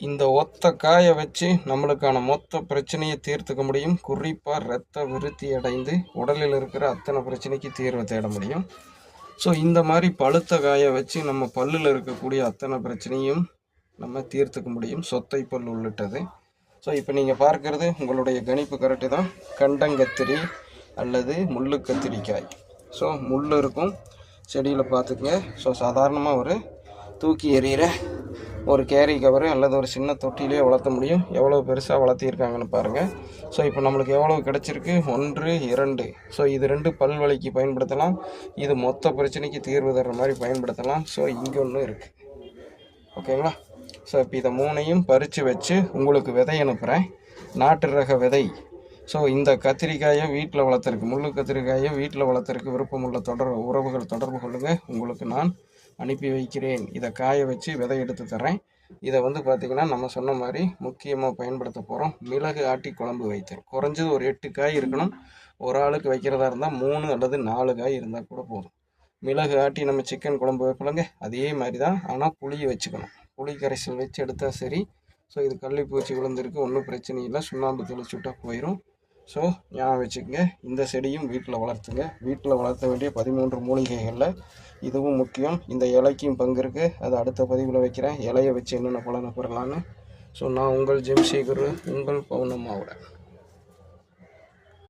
இந்த ஒத்த காயை வச்சு நம்மளுக்கான மொத்த பிரச்சனையை தீர்த்துக்க முடியும். குறிப்பாக இரத்த விருத்தி அடைந்து உடலில் இருக்கிற அத்தனை பிரச்சனைக்கு தீர்வை தேட முடியும். ஸோ இந்த மாதிரி பழுத்த காயை வச்சு நம்ம பல்லில் இருக்கக்கூடிய அத்தனை பிரச்சனையும் நம்ம தீர்த்துக்க முடியும். சொத்தை பல் உள்ளிட்டது. ஸோ இப்போ நீங்கள் பார்க்கறது உங்களுடைய கணிப்பு கரெக்டு தான். கண்டங்கத்திரி அல்லது முள்ளு கத்திரிக்காய். ஸோ முள் இருக்கும். செடியில் பார்த்துக்குங்க. ஸோ சாதாரணமாக ஒரு தூக்கி எறிகிற ஒரு கேரி கவரு அல்லது ஒரு சின்ன தொட்டிலே வளர்த்த முடியும். எவ்வளோ பெருசாக வளர்த்திருக்காங்கன்னு பாருங்கள் ஸோ இப்போ நம்மளுக்கு எவ்வளோ கிடச்சிருக்கு? ஒன்று இரண்டு. ஸோ இது ரெண்டு பல்வலிக்கு பயன்படுத்தலாம். இது மொத்த பிரச்சனைக்கு தீர்வு தர்ற மாதிரி பயன்படுத்தலாம். ஸோ இங்கே ஒன்று இருக்குது ஓகேங்களா ஸோ இப்போ இதை மூணையும் பறித்து வச்சு உங்களுக்கு விதை அனுப்புகிறேன் நாட்டு ரக விதை. ஸோ இந்த கத்திரிக்காயை வீட்டில் வளர்த்துருக்கு முள்ளு கத்திரிக்காயை வீட்டில் வளர்த்துருக்கு விருப்பமுள்ள தொடர் உறவுகள் தொடர்பு கொள்ளுங்கள் உங்களுக்கு நான் அனுப்பி வைக்கிறேன். இதை காய வச்சு விதை எடுத்து தரேன் இதை வந்து பார்த்திங்கன்னா நம்ம சொன்ன மாதிரி முக்கியமாக பயன்படுத்த போகிறோம் மிளகு ஆட்டி குழம்பு வைத்தல். குறைஞ்சது ஒரு எட்டு காய் இருக்கணும். ஒரு ஆளுக்கு வைக்கிறதா இருந்தால் மூணு அல்லது நாலு காய் இருந்தால் கூட போதும். மிளகு ஆட்டி நம்ம சிக்கன் குழம்பு வைப்பலங்க அதே மாதிரி தான். ஆனால் புளியை வச்சுக்கணும். புளி கரைசல் வச்சு எடுத்தால் சரி. ஸோ இது கள்ளிப்பூச்சி விழுந்திருக்கு. ஒன்றும் பிரச்சனை இல்லை. சுண்ணாம்பு தெளிச்சு விட்டால் போயிடும் ஸோ ஞாபகம் வச்சுக்கோங்க இந்த செடியும் வீட்டில் வளர்த்துங்க. வீட்டில் வளர்த்த வேண்டிய பதிமூன்று மூலிகைகளில் இதுவும் முக்கியம். இந்த இலைக்கும் பங்கு இருக்குது அதை அடுத்த பதிவில் வைக்கிறேன். இலையை வச்சு என்னென்ன பலனை பெறலான்னு ஸோ நான் உங்கள் ஜெம்சேகர் உங்கள் பௌர்ணமாவோட